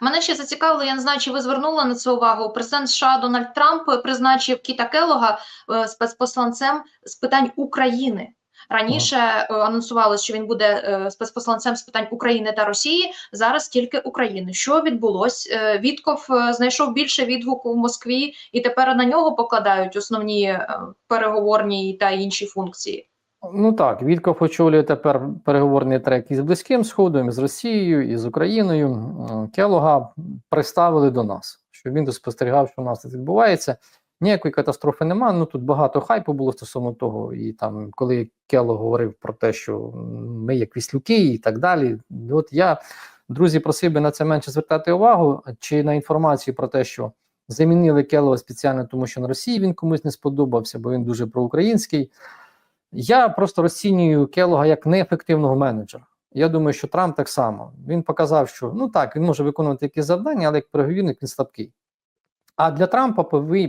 Мене ще зацікавило, я не знаю, чи ви звернули на це увагу. Президент США Дональд Трамп призначив Кіта Келога е, спецпосланцем з питань України. Раніше е, анонсували, що він буде е, спецпосланцем з питань України та Росії. Зараз тільки України. Що відбулось? Вітков знайшов більше відгуку в Москві, і тепер на нього покладають основні переговорні та інші функції. Ну так, Вітков очолює тепер переговорний трек із Близьким Сходом, із Росією, і з Україною. Келога приставили до нас, щоб він спостерігав, що у нас тут відбувається. Ніякої катастрофи немає. Ну тут багато хайпу було стосовно того. І там, коли Кело говорив про те, що ми як віслюки і так далі. От я, друзі, просив би на це менше звертати увагу, чи на інформацію про те, що замінили Келога спеціально, тому що на Росії він комусь не сподобався, бо він дуже проукраїнський. Я просто розцінюю Келога як неефективного менеджера. Я думаю, що Трамп так само. Він показав, що ну так, він може виконувати якісь завдання, але як переговірник він слабкий. А для Трампа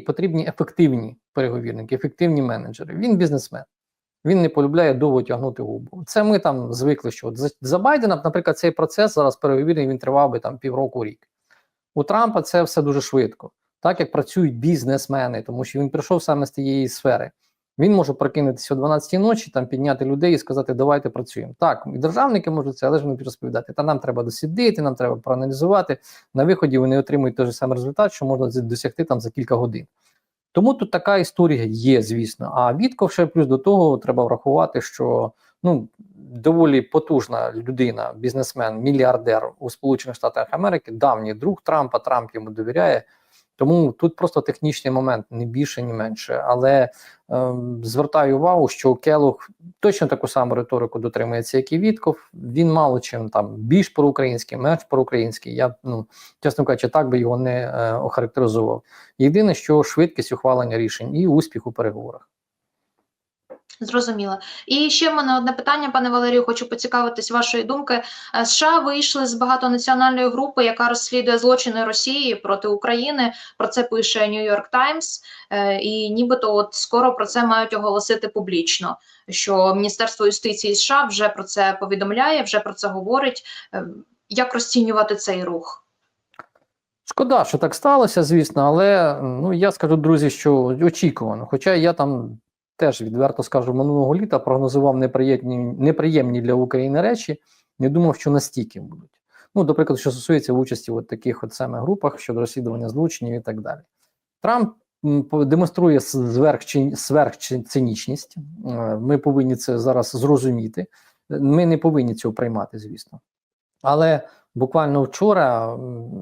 потрібні ефективні переговірники, ефективні менеджери. Він бізнесмен. Він не полюбляє довго тягнути губу. Це ми там звикли, що за, Байдена, наприклад, цей процес зараз переговірний він тривав би там півроку рік. У Трампа це все дуже швидко, так як працюють бізнесмени, тому що він прийшов саме з тієї сфери. Він може прокинутися о 12 ночі, там підняти людей і сказати, давайте працюємо. Так, і державники можуть це, але ж вони розповідати, та нам треба дослідити, нам треба проаналізувати. На виході вони отримують той же самий результат, що можна досягти там за кілька годин. Тому тут така історія є, звісно. А Вітков ще плюс до того треба врахувати, що ну доволі потужна людина, бізнесмен, мільярдер у Сполучених Штатах Америки, давній друг Трампа, Трамп йому довіряє. Тому тут просто технічний момент, не більше, ні менше. Але е, звертаю увагу, що Келух точно таку саму риторику дотримується, як і Вітков. Він мало чим там більш проукраїнський, менш проукраїнський. Я ну чесно кажучи, так би його не е, охарактеризував. Єдине, що швидкість ухвалення рішень і успіх у переговорах. Зрозуміло. І ще в мене одне питання, пане Валерію, хочу поцікавитись вашої думки. Е, США вийшли з багатонаціональної групи, яка розслідує злочини Росії проти України. Про це пише New York Times. Е, І нібито от скоро про це мають оголосити публічно. Що Міністерство юстиції США вже про це повідомляє, вже про це говорить. Е, Як розцінювати цей рух? Шкода, що так сталося, звісно, але ну я скажу, друзі, що очікувано. Хоча я там теж відверто скажу, минулого літа прогнозував неприємні, неприємні для України речі. Не думав, що настільки будуть. Ну, до прикладу, що стосується участі в таких от саме групах щодо розслідування злочинів і так далі. Трамп демонструє сверхцинічність. Е, Ми повинні це зараз зрозуміти. Ми не повинні цього приймати, звісно. Але буквально вчора,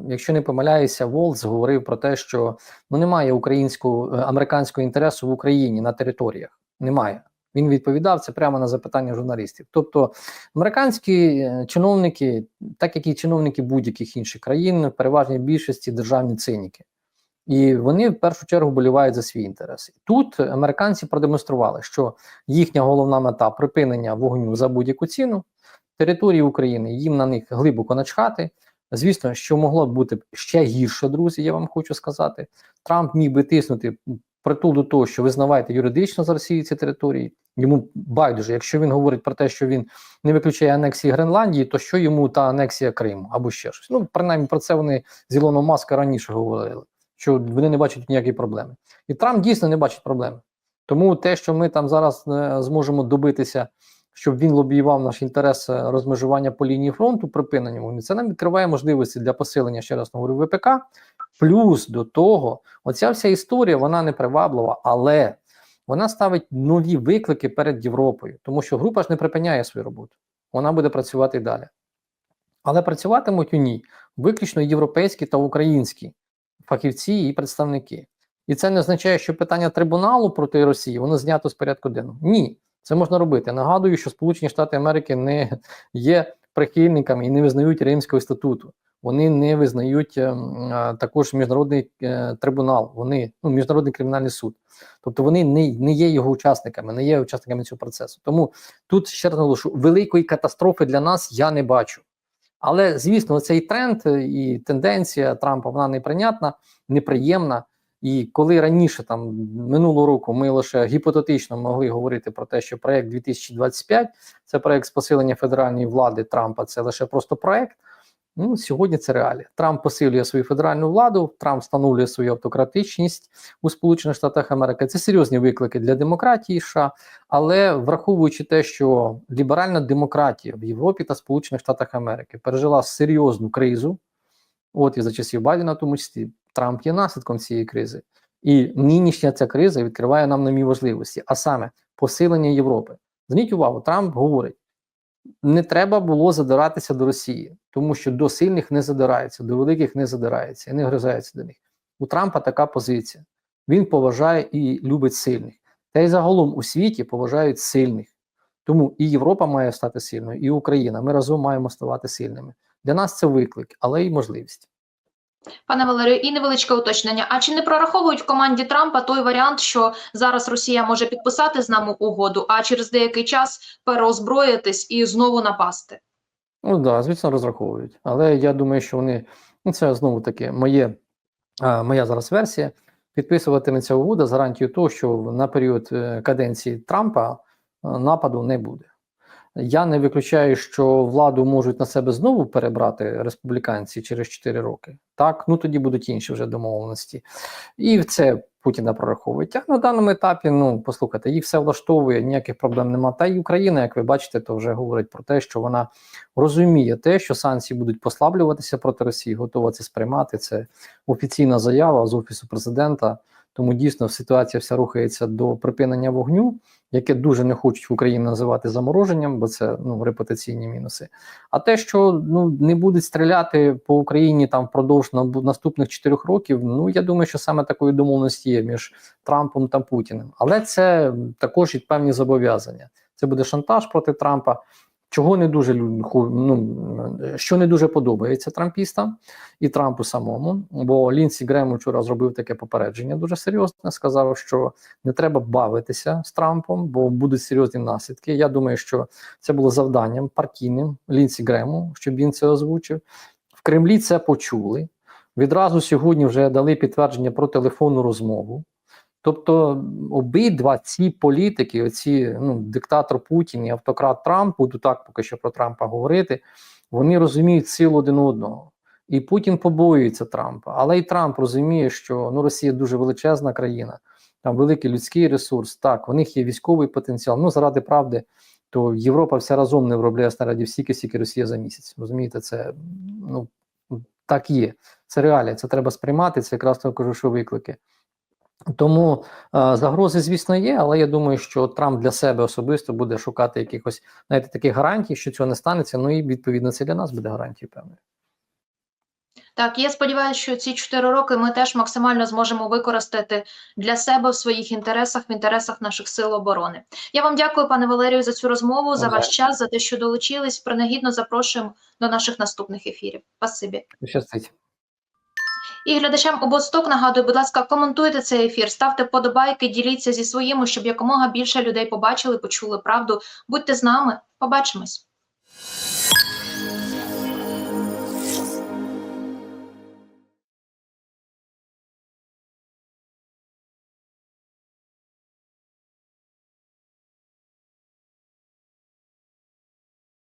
якщо не помиляюся, Волц говорив про те, що ну немає українського е, американського інтересу в Україні на територіях. Немає. Він відповідав це прямо на запитання журналістів. Тобто американські е, чиновники, так як і чиновники будь-яких інших країн, в переважній більшості державні циніки. І вони в першу чергу болівають за свій інтерес. Тут американці продемонстрували, що їхня головна мета припинення вогню за будь-яку ціну території України, їм на них глибоко начхати. Звісно, що могло б бути ще гірше, друзі. Я вам хочу сказати. Трамп міг би тиснути притул до того, що визнавайте юридично з Росії ці території. Йому байдуже, якщо він говорить про те, що він не виключає анексії Гренландії, то що йому та анексія Криму або ще щось. Ну, принаймні про це вони з Ілоном Маска раніше говорили, що вони не бачать ніякої проблеми. І Трамп дійсно не бачить проблеми. Тому те, що ми там зараз е, зможемо добитися щоб він лобіював наш інтерес розмежування по лінії фронту, припинення вогню, це нам відкриває можливості для посилення, ще раз говорю, ВПК. Плюс до того, оця вся історія вона не приваблива, але вона ставить нові виклики перед Європою, тому що група ж не припиняє свою роботу, вона буде працювати далі. Але працюватимуть у ній виключно європейські та українські фахівці і представники. І це не означає, що питання трибуналу проти Росії воно знято з порядку денного. Ні, це можна робити. Нагадую, що Сполучені Штати Америки не є прихильниками і не визнають Римського статуту. Вони не визнають е, е, також міжнародний е, трибунал, вони ну міжнародний кримінальний суд. Тобто вони не, не є його учасниками, не є учасниками цього процесу. Тому тут ще раз наголошу, великої катастрофи для нас я не бачу. Але звісно, цей тренд е, і тенденція Трампа вона неприйнятна, неприємна. І коли раніше, там минулого року, ми лише гіпотетично могли говорити про те, що проект 2025 це проект з посилення федеральної влади Трампа, це лише просто проект, Ну, сьогодні це реалія. Трамп посилює свою федеральну владу, Трамп встановлює свою автократичність у Сполучених Штатах Америки. Це серйозні виклики для демократії США, але враховуючи те, що ліберальна демократія в Європі та Сполучених Штатах Америки пережила серйозну кризу, от і за часів Байдена, в тому числі Трамп є наслідком цієї кризи. І нинішня ця криза відкриває нам нові можливості, а саме посилення Європи. Зверніть увагу, Трамп говорить: не треба було задиратися до Росії, тому що до сильних не задирається, до великих не задирається і не гризається до них. У Трампа така позиція. Він поважає і любить сильних. Та й загалом у світі поважають сильних. Тому і Європа має стати сильною, і Україна. Ми разом маємо ставати сильними. Для нас це виклик, але й можливість. Пане Валерію, і невеличке уточнення. А чи не прораховують в команді Трампа той варіант, що зараз Росія може підписати з нами угоду, а через деякий час переозброїтись і знову напасти? Ну так, да, звісно, розраховують. Але я думаю, що вони ну це знову таки моє, а, моя зараз версія. Підписуватиметься угода з гарантією того, що на період е, каденції Трампа е, нападу не буде. Я не виключаю, що владу можуть на себе знову перебрати республіканці через 4 роки. Так, ну тоді будуть інші вже домовленості. І це Путіна прораховують. А на даному етапі, ну послухайте, їх все влаштовує, ніяких проблем немає. Та й Україна, як ви бачите, то вже говорить про те, що вона розуміє те, що санкції будуть послаблюватися проти Росії, готова це сприймати. Це офіційна заява з офісу президента. Тому дійсно ситуація вся рухається до припинення вогню, яке дуже не хочуть в Україні називати замороженням, бо це ну репутаційні мінуси. А те, що ну не будуть стріляти по Україні там впродовж наступних чотирьох років, ну я думаю, що саме такої домовленості є між Трампом та Путіним. Але це також і певні зобов'язання. Це буде шантаж проти Трампа. Чого не дуже ну, що не дуже подобається трампістам і Трампу самому, бо Лінсі Грем вчора зробив таке попередження дуже серйозне. Сказав, що не треба бавитися з Трампом, бо будуть серйозні наслідки. Я думаю, що це було завданням партійним Лінсі Грему, щоб він це озвучив. В Кремлі це почули. Відразу сьогодні вже дали підтвердження про телефонну розмову. Тобто обидва ці політики, оці ну, диктатор Путін і автократ Трамп, буду так поки що про Трампа говорити, вони розуміють силу один одного. І Путін побоюється Трампа, але і Трамп розуміє, що ну, Росія дуже величезна країна, там великий людський ресурс. Так, в них є військовий потенціал. Ну, заради правди, то Європа вся разом не виробляє снарядів стільки, скільки Росія за місяць. Розумієте, це ну так є. Це реалія, це треба сприймати. Це якраз то кажу, що виклики. Тому е, загрози, звісно, є, але я думаю, що Трамп для себе особисто буде шукати якихось знаєте, таких гарантій, що цього не станеться. Ну і відповідно це для нас буде гарантією певною. Так, я сподіваюся, що ці чотири роки ми теж максимально зможемо використати для себе в своїх інтересах, в інтересах наших сил оборони. Я вам дякую, пане Валерію, за цю розмову, за ваш час, за те, що долучились. Принагідно запрошуємо до наших наступних ефірів. Спасибі. Щастить. І глядачам обосток нагадую, будь ласка, коментуйте цей ефір, ставте вподобайки, діліться зі своїми, щоб якомога більше людей побачили, почули правду. Будьте з нами. Побачимось.